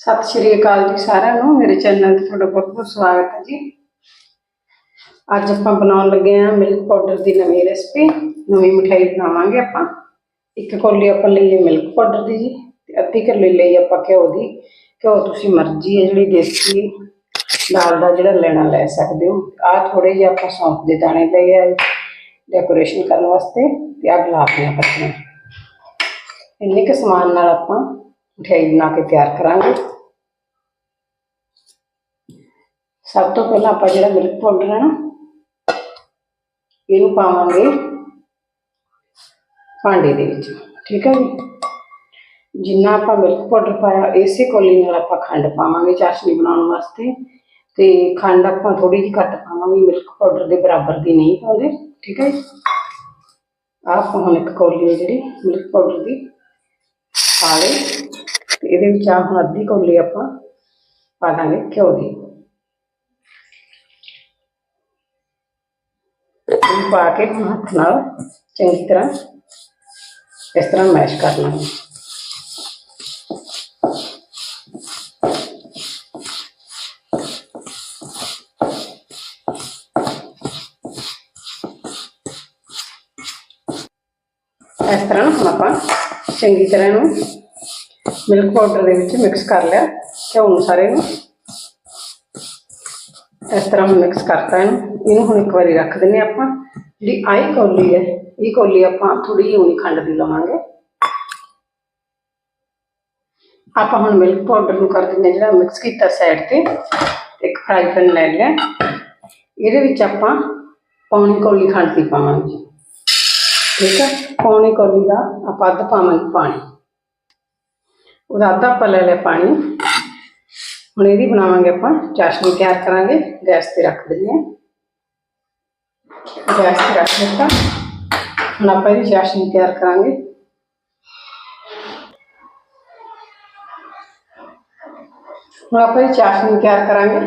ਸਤਿ ਸ਼੍ਰੀ ਅਕਾਲ ਜੀ ਸਾਰਿਆਂ ਨੂੰ। ਮੇਰੇ ਚੈਨਲ ਤੇ ਤੁਹਾਡਾ ਬਹੁਤ ਬਹੁਤ ਸਵਾਗਤ ਹੈ ਜੀ। ਅੱਜ ਆਪਾਂ ਬਣਾਉਣ ਲੱਗੇ ਹਾਂ ਮਿਲਕ ਪਾਊਡਰ ਦੀ ਨਵੀਂ ਰੈਸਪੀ ਨਵੀਂ ਮਠਿਆਈ ਬਣਾਵਾਂਗੇ ਆਪਾਂ। ਇੱਕ ਕੌਲੀ ਆਪਾਂ ਲਈਏ ਮਿਲਕ ਪਾਊਡਰ ਦੀ ਜੀ ਤੇ ਅੱਧੀ ਕੌਲੀ ਲਈ ਆਪਾਂ ਘਿਓ ਦੀ। ਘਿਓ ਤੁਸੀਂ ਮਰਜ਼ੀ ਹੈ ਜਿਹੜੀ ਦੇਸੀ ਦਾਲ ਦਾ ਜਿਹੜਾ ਲੈਣਾ ਲੈ ਸਕਦੇ ਹੋ। ਆਹ ਥੋੜੇ ਜਿਹੇ ਆਪਾਂ ਸੌਂਫ ਦੇ ਦਾਣੇ ਲਏ ਆ ਡੈਕੋਰੇਸ਼ਨ ਕਰਨ ਵਾਸਤੇ ਤੇ ਆਹ ਗੁਲਾਬ ਦੀਆਂ ਪੱਤੀਆਂ। ਇੰਨੇ ਕੁ ਸਮਾਨ ਨਾਲ ਆਪਾਂ ਮਠਿਆਈ ਬਣਾ ਕੇ ਤਿਆਰ ਕਰਾਂਗੇ। ਸਭ ਤੋਂ ਪਹਿਲਾਂ ਆਪਾਂ ਜਿਹੜਾ ਮਿਲਕ ਪਾਊਡਰ ਹੈ ਨਾ, ਇਹਨੂੰ ਪਾਵਾਂਗੇ ਭਾਂਡੇ ਦੇ ਵਿੱਚ, ਠੀਕ ਹੈ ਜੀ? ਜਿੰਨਾ ਆਪਾਂ ਮਿਲਕ ਪਾਊਡਰ ਪਾਇਆ, ਇਸੇ ਕੋਲੀ ਨਾਲ ਆਪਾਂ ਖੰਡ ਪਾਵਾਂਗੇ ਚਾਸ਼ਨੀ ਬਣਾਉਣ ਵਾਸਤੇ। ਤੇ ਖੰਡ ਆਪਾਂ ਥੋੜੀ ਜਿਹੀ ਘੱਟ ਪਾਵਾਂਗੇ ਮਿਲਕ ਪਾਊਡਰ ਦੇ ਬਰਾਬਰ ਦੀ ਨਹੀਂ ਪਾਉਂਦੇ, ਠੀਕ ਹੈ ਜੀ? ਆਹ ਆਪਾਂ ਹੁਣ ਇੱਕ ਕੋਲੀ ਹੈ ਜਿਹੜੀ ਮਿਲਕ ਪਾਊਡਰ ਦੀ, ਪਾ ਲਈ। ਤੇ ਇਹਦੇ ਵਿੱਚ ਆਹ ਹੁਣ ਅੱਧੀ ਕੌਲੀ ਆਪਾਂ ਪਾ ਦਾਂਗੇ ਘਿਓ ਦੀ। ਇਹ ਪਾ ਕੇ ਹੁਣ ਹੱਥ ਨਾਲ ਚੰਗੀ ਤਰ੍ਹਾਂ ਇਸ ਤਰ੍ਹਾਂ ਮੈਸ਼ ਕਰ ਲਾਂਗੇ ਇਸ ਤਰ੍ਹਾਂ ਹੁਣ ਆਪਾਂ ਚੰਗੀ ਤਰ੍ਹਾਂ ਇਹਨੂੰ ਮਿਲਕ ਪਾਊਡਰ ਦੇ ਵਿੱਚ ਮਿਕਸ ਕਰ ਲਿਆ ਘਿਓ ਨੂੰ ਸਾਰੇ ਨੂੰ ਇਸ ਤਰ੍ਹਾਂ ਮਿਕਸ ਕਰਤਾ ਇਹਨੂੰ ਇਹਨੂੰ ਹੁਣ ਇੱਕ ਵਾਰੀ ਰੱਖ ਦਿੰਨੇ ਆਪਾਂ ਜਿਹੜੀ ਆਈ ਕੌਲੀ ਹੈ ਇਹ ਕੌਲੀ ਆਪਾਂ ਥੋੜੀ ਜਿਹੀ ਉਨੀ ਖੰਡ ਦੀ ਲਵਾਂਗੇ ਆਪਾਂ ਹੁਣ ਮਿਲਕ ਪਾਊਡਰ ਨੂੰ ਕਰ ਦਿੰਨੇ ਜਿਹੜਾ ਮਿਕਸ ਕੀਤਾ ਸਾਈਡ ਤੇ ਇੱਕ ਫਰਾਈ ਪੈਨ ਲੈ ਲਿਆ ਇਹਦੇ ਵਿੱਚ ਆਪਾਂ ਪੌਣੀ ਕੌਲੀ ਖੰਡ ਦੀ ਪਾਵਾਂਗੇ ਠੀਕ ਹੈ ਪੌਣੀ ਕੌਲੀ ਦਾ ਆਪਾਂ ਅੱਧ ਪਾਵਾਂਗੇ ਪਾਣੀ ਉਹਦਾ ਅੱਧਾ ਆਪਾਂ ਲੈ ਲਿਆ ਪਾਣੀ ਹੁਣ ਇਹਦੀ ਬਣਾਵਾਂਗੇ ਆਪਾਂ ਚਾਸ਼ਨੀ ਤਿਆਰ ਕਰਾਂਗੇ ਗੈਸ ਤੇ ਰੱਖ ਦਿੰਦੇ ਹਾਂ जैसे रख लेता नापा की चाशनी तैयार करांगे नापा की चाशनी तैयार करांगे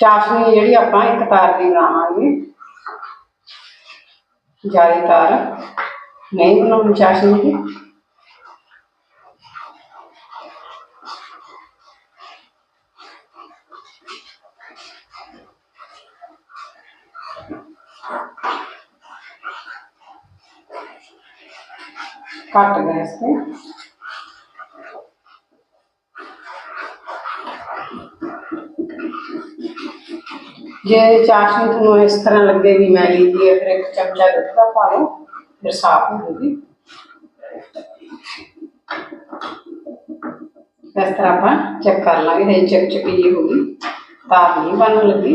चाशनी जी आप एक तार की बनावे ज़्यादा तार नहीं बनानी चाशनी की काट गैस इसको। ये चाशनी तो इस तरह लगेगी मैं लीजिए फिर एक चमचा दूध पा लो, फिर साफ़ हो होगी इस तरह आप चेक कर लेंगे चेक चुकी होगी, तार नहीं बनने लगी।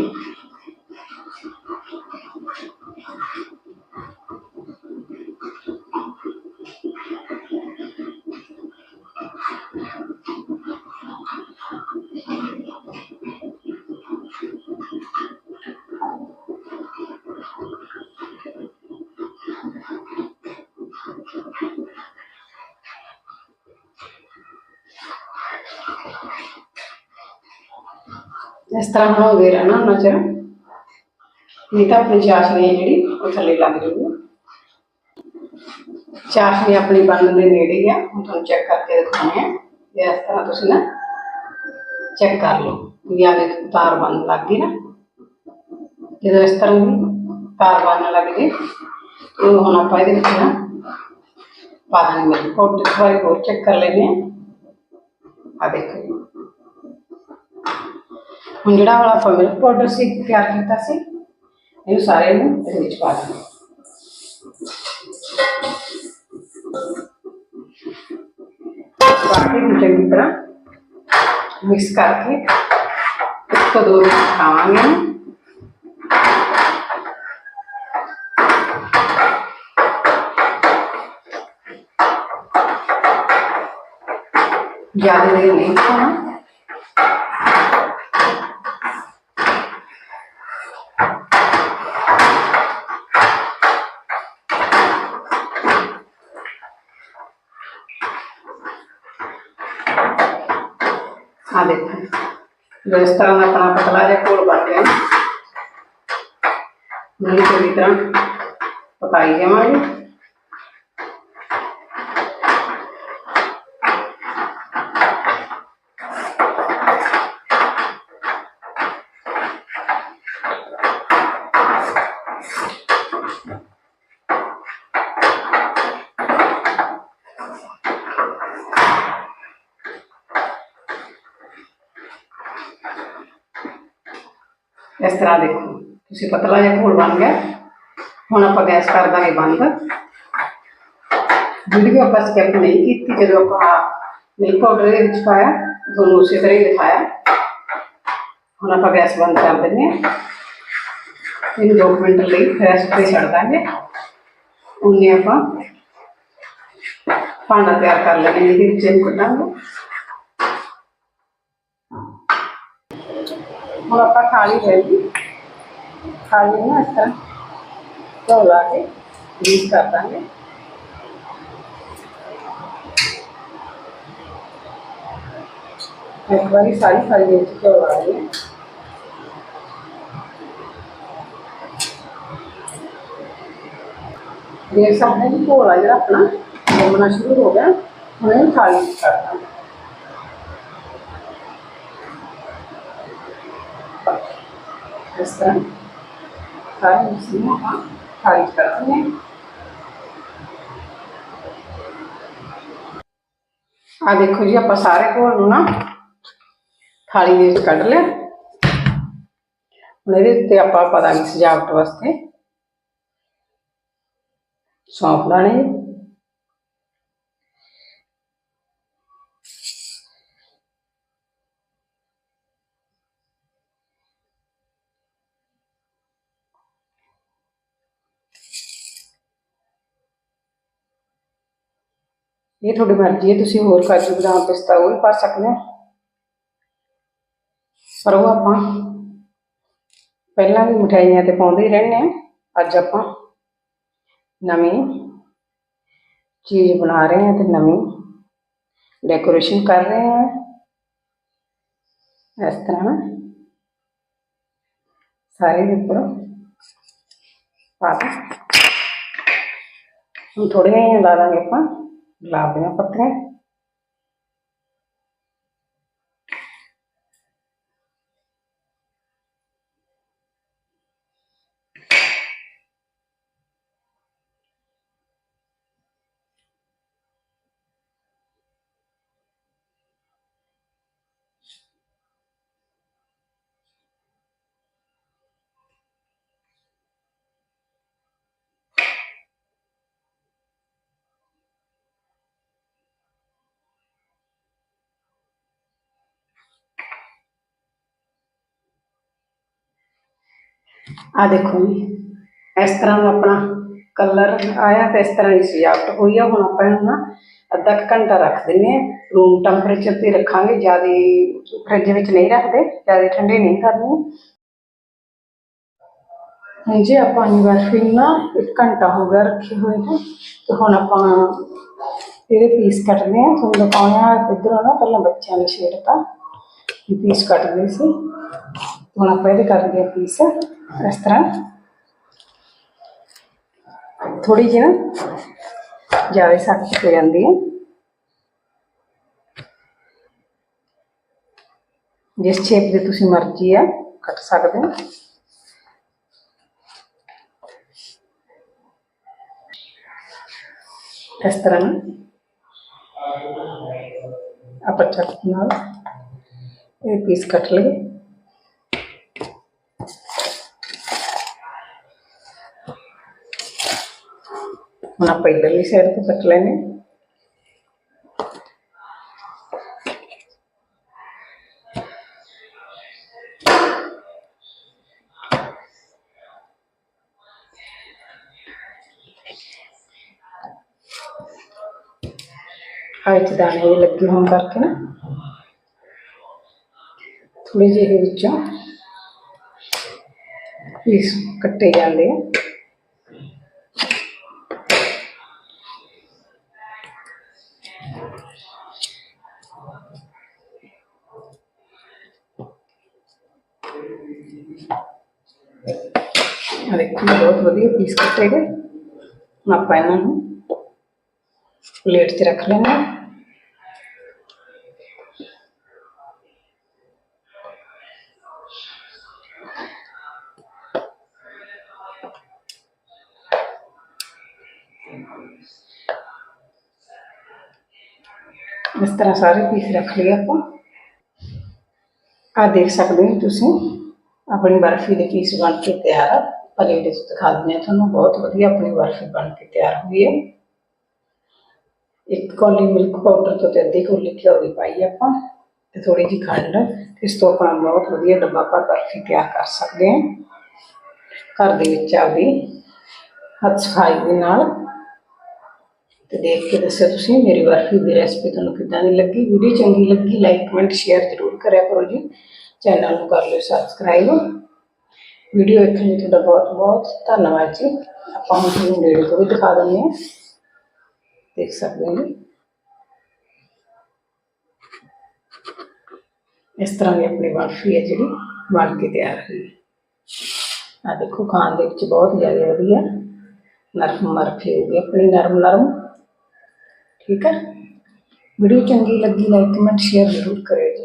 ਇਸ ਤਰ੍ਹਾਂ ਬਣਾਉਂਦੇ ਰਹਿਣਾ ਉਹਨਾਂ ਚਿਰ ਨਹੀਂ ਤਾਂ ਆਪਣੀ ਚਾਸ਼ਨੀ ਹੈ ਜਿਹੜੀ ਉਹ ਥੱਲੇ ਲੱਗ ਜੂਗੀ ਚਾਸ਼ਨੀ ਆਪਣੀ ਬਣਨ ਦੇ ਨੇੜੇ ਹੀ ਆ ਹੁਣ ਤੁਹਾਨੂੰ ਚੈੱਕ ਕਰਕੇ ਦਿਖਾਉਣੇ ਆ ਵੀ ਇਸ ਤਰ੍ਹਾਂ ਤੁਸੀਂ ਨਾ ਚੈੱਕ ਕਰ ਲਓ ਵੀ ਆ ਦੇਖ ਤਾਰ ਬਣਨ ਲੱਗ ਗਈ ਨਾ ਜਦੋਂ ਇਸ ਤਰ੍ਹਾਂ ਦੀ ਤਾਰ ਬਣਨ ਲੱਗ ਜੇ ਉਹ ਹੁਣ ਆਪਾਂ ਇਹਦੇ ਵਿੱਚ ਨਾ ਪਾ ਦਾਂਗੇ ਮਿਲਕ ਪਾਊਡਰ ਇੱਕ ਵਾਰੀ ਹੋਰ ਚੈੱਕ ਕਰ ਲੈਂਦੇ ਆ ਆ ਦੇਖੋ ਜੀ। ਹੁਣ ਜਿਹੜਾ ਵਾਲਾ ਆਪਾਂ ਮਿਲਕ ਪਾਊਡਰ ਸੀ ਤਿਆਰ ਕੀਤਾ ਸੀ ਇਹਨੂੰ ਸਾਰੇ ਨੂੰ ਇਹਦੇ ਵਿੱਚ ਪਾ ਦਾਂਗੇ ਪਾ ਕੇ ਇਹਨੂੰ ਚੰਗੀ ਤਰ੍ਹਾਂ ਮਿਕਸ ਕਰਕੇ ਇੱਕ ਤੋਂ ਦੋ ਮਿੰਟ ਖਾਵਾਂਗੇ ਇਹਨੂੰ। ਜ਼ਿਆਦਾ जो इस तरह अपना पतला या घोल पाते हैं। मूली को तरह पकाइए हमारे। ਇਸ ਤਰ੍ਹਾਂ ਦੇਖੋ ਤੁਸੀਂ ਪਤਲਾ ਜਿਹਾ ਘੋਲ ਬਣ ਗਿਆ ਹੁਣ ਆਪਾਂ ਗੈਸ ਕਰ ਦਾਂਗੇ ਬੰਦ ਵੀਡੀਓ ਆਪਾਂ ਸਕਿਪ ਨਹੀਂ ਕੀਤੀ ਜਦੋਂ ਆਪਾਂ ਮਿਲਕ ਪਾਊਡਰ ਦੇ ਵਿੱਚ ਪਾਇਆ ਤੁਹਾਨੂੰ ਉਸੇ ਤਰ੍ਹਾਂ ਹੀ ਦਿਖਾਇਆ ਹੁਣ ਆਪਾਂ ਗੈਸ ਬੰਦ ਕਰ ਦਿੰਦੇ ਹਾਂ ਇਹਨੂੰ 2 ਮਿੰਟ ਲਈ ਰੈਸਟ ਤੇ ਛੱਡ ਦਾਂਗੇ ਉਹਨੇ ਆਪਾਂ ਭਾਂਡਾ ਤਿਆਰ ਕਰ ਲੈਣਾ ਇਹਦੇ ਵਿੱਚ ਇਹਨੂੰ ਕੱਢਾਂਗੇ मुरब्बा खाली रहेगी खाली है ना अच्छा? तो ला के यूज़ कर देंगे एक बार सारी सारी मिर्च क्यों ला रही है देख सकते हैं कि घोला जरा अपना जमना शुरू हो गया। उन्हें खाली करता है। ਇਹਨੂੰ ਥਾਲੀ ਵਿੱਚ ਕਰ ਦਾਂਗੇ ਇਸ ਤਰ੍ਹਾਂ ਸਾਰੇ ਮਿਕਸ ਨੂੰ ਆਪਾਂ ਥਾਲੀ 'ਚ ਕਰ ਦਿੰਦੇ ਹਾਂ ਆ ਦੇਖੋ ਜੀ ਆਪਾਂ ਸਾਰੇ ਘੋਲ ਨੂੰ ਨਾ ਥਾਲੀ ਦੇ ਵਿੱਚ ਕੱਢ ਲਿਆ ਹੁਣ ਇਹਦੇ ਉੱਤੇ ਆਪਾਂ ਪਾ ਦਾਂਗੇ ਸਜਾਵਟ ਵਾਸਤੇ ਸੌਂਫ ਦਾਣੇ ਇਹ ਤੁਹਾਡੀ ਮਰਜ਼ੀ ਹੈ ਤੁਸੀਂ ਹੋਰ ਕਾਜੂ ਬਦਾਮ ਪਿਸਤਾ ਉਹ ਵੀ ਪਾ ਸਕਦੇ ਹੋ ਪਰ ਉਹ ਆਪਾਂ ਪਹਿਲਾਂ ਵੀ ਮਠਿਆਈਆਂ ਤੇ ਪਾਉਂਦੇ ਹੀ ਰਹਿੰਦੇ ਆ ਅੱਜ ਆਪਾਂ ਨਵੀਂ ਚੀਜ਼ ਬਣਾ ਰਹੇ ਹਾਂ ਤੇ ਨਵੀਂ ਡੈਕੋਰੇਸ਼ਨ ਕਰ ਰਹੇ ਹਾਂ ਇਸ ਤਰ੍ਹਾਂ ਨਾ ਸਾਰੇ ਦੇ ਉੱਪਰ ਪਾ ਦੇ ਹੁਣ ਥੋੜ੍ਹੀਆਂ ਜਿਹੀਆਂ ਲਾ लाभ पत्र ਆ ਦੇਖੋ ਜੀ, ਇਸ ਤਰ੍ਹਾਂ ਦਾ ਆਪਣਾ ਕਲਰ ਆਇਆ ਤੇ ਇਸ ਤਰ੍ਹਾਂ ਦੀ ਸਜਾਵਟ ਹੋਈ ਆ। ਹੁਣ ਆਪਾਂ ਇਹਨੂੰ ਨਾ ਅੱਧਾ ਘੰਟਾ ਰੱਖ ਦਿੰਨੇ ਆ ਰੂਮ ਟੈਂਪਰੇਚਰ ਤੇ ਰੱਖਾਂਗੇ, ਜ਼ਿਆਦਾ ਫ੍ਰਿਜ ਵਿੱਚ ਨਹੀਂ ਰੱਖਦੇ, ਜ਼ਿਆਦਾ ਠੰਡੇ ਨਹੀਂ ਕਰਨੇ। ਹੁਣ ਜੀ ਆਪਾਂ ਨੇ ਬਰਫੀ ਨਾ ਇੱਕ ਘੰਟਾ ਹੋ ਗਿਆ ਰੱਖੇ ਹੋਏ ਨੂੰ, ਤੇ ਹੁਣ ਆਪਾਂ ਇਹਦੇ ਪੀਸ ਕੱਟਨੇ ਆ ਤੁਹਾਨੂੰ ਦਿਖਾਉਣਾ ਇੱਧਰੋਂ ਨਾ, ਪਹਿਲਾਂ ਬੱਚਿਆਂ ਨੇ ਛੇੜਤਾ। ਇਹ ਪੀਸ ਕੱਟਦੇ ਸੀ। थोड़ा पैर कर दिया पीस इस तरह थोड़ी जी ना ज़्यादा सख्त हो जाती है जिस शेप की तुम मर्ज़ी है कट सकते हो इस तरह आप चक पीस कट लिए അപ്പം ഇഡലി ചേർത്ത് പറ്റില്ലേ आयत दाने लगी हम करके ना थोड़ी जी कट्टे जाते हैं लेंगे पीस ना पैन प्लेट से रख लेंगे। इस तरह सारे पीस रख लिए आप देख सकते हो तुम अपनी बर्फ़ी के पीस बन के तैयार है। ਪਲੇਟ ਵਿੱਚ ਦਿਖਾ ਦਿੰਦੇ ਹਾਂ ਤੁਹਾਨੂੰ ਬਹੁਤ ਵਧੀਆ ਆਪਣੀ ਬਰਫੀ ਬਣ ਕੇ ਤਿਆਰ ਹੋਈ ਹੈ। ਇੱਕ ਕੌਲੀ ਮਿਲਕ ਪਾਊਡਰ ਤੋਂ ਤੇ ਅੱਧੀ ਕੌਲੀ ਘਿਓ ਦੀ ਪਾਈ ਆਪਾਂ ਤੇ ਥੋੜੀ ਜਿਹੀ ਖੰਡ। ਇਸ ਤੋਂ ਆਪਣਾ ਬਹੁਤ ਵਧੀਆ ਡੱਬਾ ਆਪਾਂ ਬਰਫੀ ਤਿਆਰ ਕਰ ਸਕਦੇ ਹਾਂ। ਘਰ ਦੇ ਵਿੱਚ ਆਪਦੀ ਹੱਥ ਸਫ਼ਾਈ ਦੇ ਨਾਲ। ਤੇ ਦੇਖ ਕੇ ਦੱਸਿਓ ਤੁਸੀਂ, ਮੇਰੀ ਬਰਫੀ ਦੀ ਰੈਸਪੀ ਤੁਹਾਨੂੰ ਕਿੱਦਾਂ ਦੀ ਲੱਗੀ। ਵੀਡੀਓ ਚੰਗੀ ਲੱਗੀ ਲਾਈਕ ਕਮੈਂਟ ਸ਼ੇਅਰ ਜ਼ਰੂਰ ਕਰਿਆ ਕਰੋ ਜੀ। ਚੈਨਲ ਨੂੰ ਕਰ ਲਿਓ ਸਬਸਕ੍ਰਾਈਬ ਵੀਡੀਓ ਵੇਖਣ ਲਈ ਤੁਹਾਡਾ ਬਹੁਤ ਬਹੁਤ ਧੰਨਵਾਦ ਜੀ ਆਪਾਂ ਹੁਣ ਤੁਹਾਨੂੰ ਨੇੜੇ ਤੋਂ ਵੀ ਦਿਖਾ ਦਿੰਦੇ ਹਾਂ ਦੇਖ ਸਕਦੇ ਹੋ ਜੀ ਇਸ ਤਰ੍ਹਾਂ ਦੀ ਆਪਣੀ ਬਰਫੀ ਹੈ ਜਿਹੜੀ ਬਣ ਕੇ ਤਿਆਰ ਹੋਈ ਆ ਦੇਖੋ ਖਾਣ ਦੇ ਵਿੱਚ ਬਹੁਤ ਜ਼ਿਆਦਾ ਵਧੀਆ ਨਰਮ ਬਰਫੀ ਹੋ ਗਈ ਆਪਣੀ ਨਰਮ ਨਰਮ ਠੀਕ ਹੈ ਵੀਡੀਓ ਚੰਗੀ ਲੱਗੀ ਲਾਈਕ ਕਮੈਂਟ ਸ਼ੇਅਰ ਜ਼ਰੂਰ ਕਰਿਓ